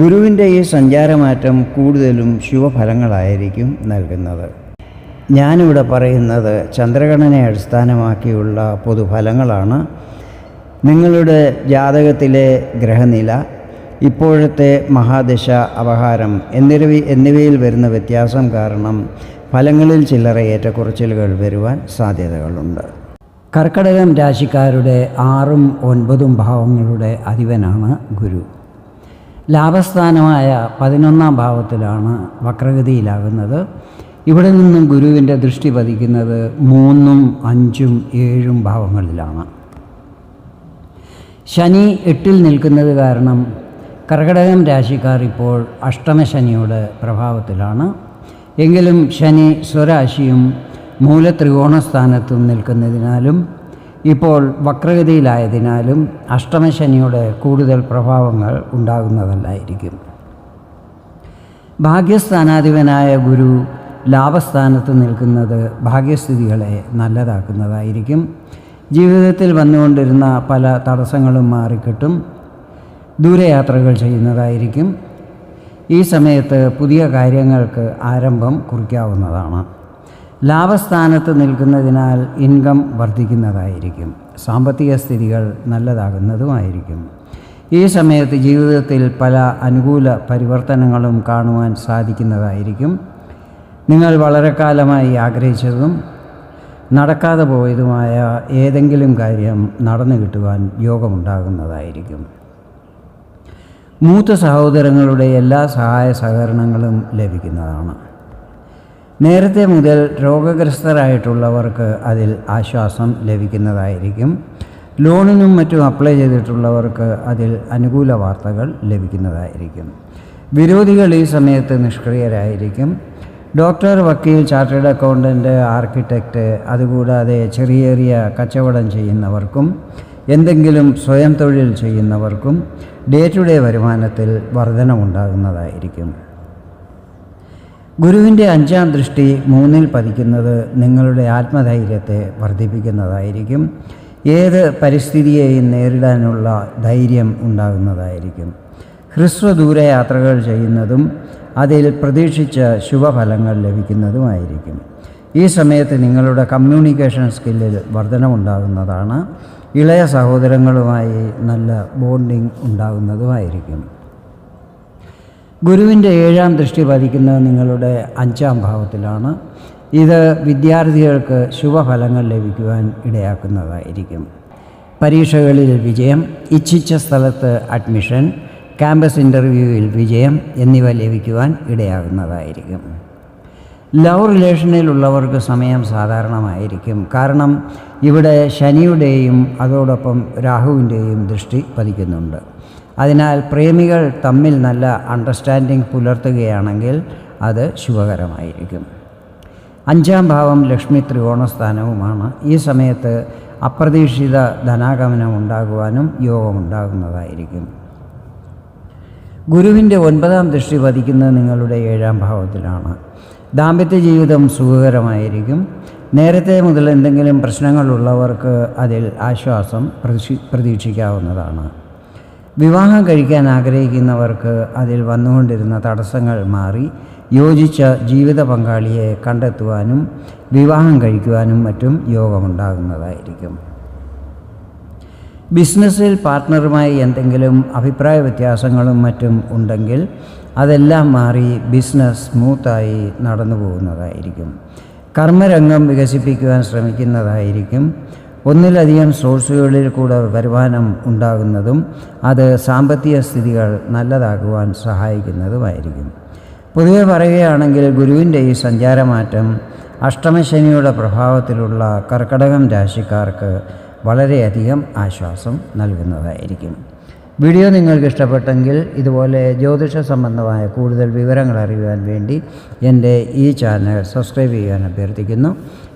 ഗുരുവിന്റെ ഈ സഞ്ചാരമാറ്റം കൂടുതലും ശുഭഫലങ്ങളായിരിക്കും നൽകുന്നത്. ഞാനിവിടെ പറയുന്നത് ചന്ദ്രഗണനെ അടിസ്ഥാനമാക്കിയുള്ള പൊതുഫലങ്ങളാണ്. നിങ്ങളുടെ ജാതകത്തിലെ ഗ്രഹനില ഇപ്പോഴത്തെ മഹാദശ അപഹാരം എന്നിവ എന്നിവയിൽ വരുന്ന വ്യത്യാസം കാരണം ഫലങ്ങളിൽ ചില്ലറ ഏറ്റക്കുറച്ചിലുകൾ വരുവാൻ സാധ്യതകളുണ്ട്. കർക്കടകം രാശിക്കാരുടെ ആറും ഒൻപതും ഭാവങ്ങളുടെ അധിപനാണ് ഗുരു. ലാഭസ്ഥാനമായ പതിനൊന്നാം ഭാവത്തിലാണ് വക്രഗതിയിലാകുന്നത്. ഇവിടെ നിന്നും ഗുരുവിന്റെ ദൃഷ്ടി പതിക്കുന്നത് മൂന്നും അഞ്ചും ഏഴും ഭാവങ്ങളിലാണ്. ശനി എട്ടിൽ നിൽക്കുന്നത് കാരണം കർക്കടകം രാശിക്കാർ ഇപ്പോൾ അഷ്ടമശനിയുടെ പ്രഭാവത്തിലാണ്. എങ്കിലും ശനി സ്വരാശിയും മൂലത്രികോണസ്ഥാനത്തും നിൽക്കുന്നതിനാലും ഇപ്പോൾ വക്രഗതിയിലായതിനാലും അഷ്ടമശനിയുടെ കൂടുതൽ പ്രഭാവങ്ങൾ ഉണ്ടാകുന്നതല്ലായിരിക്കും. ഭാഗ്യസ്ഥാനാധിപനായ ഗുരു ലാഭസ്ഥാനത്ത് നിൽക്കുന്നത് ഭാഗ്യസ്ഥിതികളെ നല്ലതാക്കുന്നതായിരിക്കും. ജീവിതത്തിൽ വന്നുകൊണ്ടിരുന്ന പല തടസ്സങ്ങളും മാറിക്കിട്ടും ദൂരയാത്രകൾ ചെയ്യുന്നതായിരിക്കും. ഈ സമയത്ത് പുതിയ കാര്യങ്ങൾക്ക് ആരംഭം കുറിക്കാവുന്നതാണ്. ലാഭസ്ഥാനത്ത് നിൽക്കുന്നതിനാൽ ഇൻകം വർദ്ധിക്കുന്നതായിരിക്കും. സാമ്പത്തിക സ്ഥിതികൾ നല്ലതാകുന്നതുമായിരിക്കും. ഈ സമയത്ത് ജീവിതത്തിൽ പല അനുകൂല പരിവർത്തനങ്ങളും കാണുവാൻ സാധിക്കുന്നതായിരിക്കും. നിങ്ങൾ വളരെ കാലമായി ആഗ്രഹിച്ചതും നടക്കാതെ പോയതുമായ ഏതെങ്കിലും കാര്യം നടന്നു കിട്ടുവാൻ യോഗമുണ്ടാകുന്നതായിരിക്കും. മൂത്ത സഹോദരങ്ങളുടെ എല്ലാ സഹായ സഹകരണങ്ങളും ലഭിക്കുന്നതാണ്. നേരത്തെ മുതൽ രോഗഗ്രസ്തരായിട്ടുള്ളവർക്ക് അതിൽ ആശ്വാസം ലഭിക്കുന്നതായിരിക്കും. ലോണിനും മറ്റും അപ്ലൈ ചെയ്തിട്ടുള്ളവർക്ക് അതിൽ അനുകൂല വാർത്തകൾ ലഭിക്കുന്നതായിരിക്കും. വിരോധികൾ ഈ സമയത്ത് നിഷ്ക്രിയരായിരിക്കും. ഡോക്ടർ വക്കീൽ ചാർട്ടേഡ് അക്കൗണ്ടന്റ് ആർക്കിടെക്റ്റ് അതുകൂടാതെ ചെറിയ ചെറിയ കച്ചവടം ചെയ്യുന്നവർക്കും എന്തെങ്കിലും സ്വയം തൊഴിൽ ചെയ്യുന്നവർക്കും ഡേ ടു ഡേ വരുമാനത്തിൽ വർധനമുണ്ടാകുന്നതായിരിക്കും. ഗുരുവിന്റെ അഞ്ചാം ദൃഷ്ടി മൂന്നിൽ പതിക്കുന്നത് നിങ്ങളുടെ ആത്മധൈര്യത്തെ വർദ്ധിപ്പിക്കുന്നതായിരിക്കും. ഏത് പരിസ്ഥിതിയെയും നേരിടാനുള്ള ധൈര്യം ഉണ്ടാകുന്നതായിരിക്കും. ഹ്രസ്വദൂര യാത്രകൾ ചെയ്യുന്നതും അതിൽ പ്രതീക്ഷിച്ച ശുഭഫലങ്ങൾ ലഭിക്കുന്നതുമായിരിക്കും. ഈ സമയത്ത് നിങ്ങളുടെ കമ്മ്യൂണിക്കേഷൻ സ്കില്ലിൽ വർധനമുണ്ടാകുന്നതാണ്. ഇളയ സഹോദരങ്ങളുമായി നല്ല ബോണ്ടിങ് ഉണ്ടാകുന്നതുമായിരിക്കും. ഗുരുവിന്റെ ഏഴാം ദൃഷ്ടി പതിക്കുന്നത് നിങ്ങളുടെ അഞ്ചാം ഭാവത്തിലാണ്. ഇത് വിദ്യാർത്ഥികൾക്ക് ശുഭഫലങ്ങൾ ലഭിക്കുവാൻ ഇടയാക്കുന്നതായിരിക്കും. പരീക്ഷകളിൽ വിജയം ഇച്ഛിച്ച സ്ഥലത്ത് അഡ്മിഷൻ ക്യാമ്പസ് ഇന്റർവ്യൂവിൽ വിജയം എന്നിവ ലഭിക്കുവാൻ ഇടയാകുന്നതായിരിക്കും. ലവ് റിലേഷനിലുള്ളവർക്ക് സമയം സാധാരണമായിരിക്കും. കാരണം ഇവിടെ ശനിയുടെയും അതോടൊപ്പം രാഹുവിന്റെയും ദൃഷ്ടി പതിക്കുന്നുണ്ട്. അതിനാൽ പ്രേമികൾ തമ്മിൽ നല്ല അണ്ടർസ്റ്റാൻഡിംഗ് പുലർത്തുകയാണെങ്കിൽ അത് ശുഭകരമായിരിക്കും. അഞ്ചാം ഭാവം ലക്ഷ്മി ത്രികോണസ്ഥാനവുമാണ് ഈ സമയത്ത് അപ്രതീക്ഷിത ധനാഗമനം ഉണ്ടാകുവാനും യോഗമുണ്ടാകുന്നതായിരിക്കും. ഗുരുവിന്റെ ഒൻപതാം ദൃഷ്ടി പതിക്കുന്നത് നിങ്ങളുടെ ഏഴാം ഭാവത്തിലാണ്. ദാമ്പത്യ ജീവിതം സുഖകരമായിരിക്കും. നേരത്തെ മുതൽ എന്തെങ്കിലും പ്രശ്നങ്ങളുള്ളവർക്ക് അതിൽ ആശ്വാസം പ്രതീക്ഷി പ്രതീക്ഷിക്കാവുന്നതാണ്. വിവാഹം കഴിക്കാൻ ആഗ്രഹിക്കുന്നവർക്ക് അതിൽ വന്നുകൊണ്ടിരുന്ന തടസ്സങ്ങൾ മാറി യോജിച്ച ജീവിത പങ്കാളിയെ കണ്ടെത്തുവാനും വിവാഹം കഴിക്കുവാനും മറ്റും യോഗമുണ്ടാകുന്നതായിരിക്കും. ബിസിനസ്സിൽ പാർട്ട്ണറുമായി എന്തെങ്കിലും അഭിപ്രായ വ്യത്യാസങ്ങളും മറ്റും ഉണ്ടെങ്കിൽ അതെല്ലാം മാറി ബിസിനസ് സ്മൂത്തായി നടന്നു പോകുന്നതായിരിക്കും കർമ്മരംഗം വികസിപ്പിക്കുവാൻ ശ്രമിക്കുന്നതായിരിക്കും. ഒന്നിലധികം സോഴ്സുകളിൽ കൂടെ വരുമാനം ഉണ്ടാകുന്നതും അത് സാമ്പത്തിക സ്ഥിതികൾ നല്ലതാകുവാൻ സഹായിക്കുന്നതുമായിരിക്കും. പൊതുവെ പറയുകയാണെങ്കിൽ ഗുരുവിന്റെ ഈ സഞ്ചാരമാറ്റം അഷ്ടമശനിയുടെ പ്രഭാവത്തിലുള്ള കർക്കടകം രാശിക്കാർക്ക് വളരെയധികം ആശ്വാസം നൽകുന്നതായിരിക്കും. വീഡിയോ നിങ്ങൾക്ക് ഇഷ്ടപ്പെട്ടെങ്കിൽ ഇതുപോലെ ജ്യോതിഷ സംബന്ധമായ കൂടുതൽ വിവരങ്ങൾ അറിയുവാൻ വേണ്ടി എന്റെ ഈ ചാനൽ സബ്സ്ക്രൈബ് ചെയ്യാൻ അഭ്യർത്ഥിക്കുന്നു.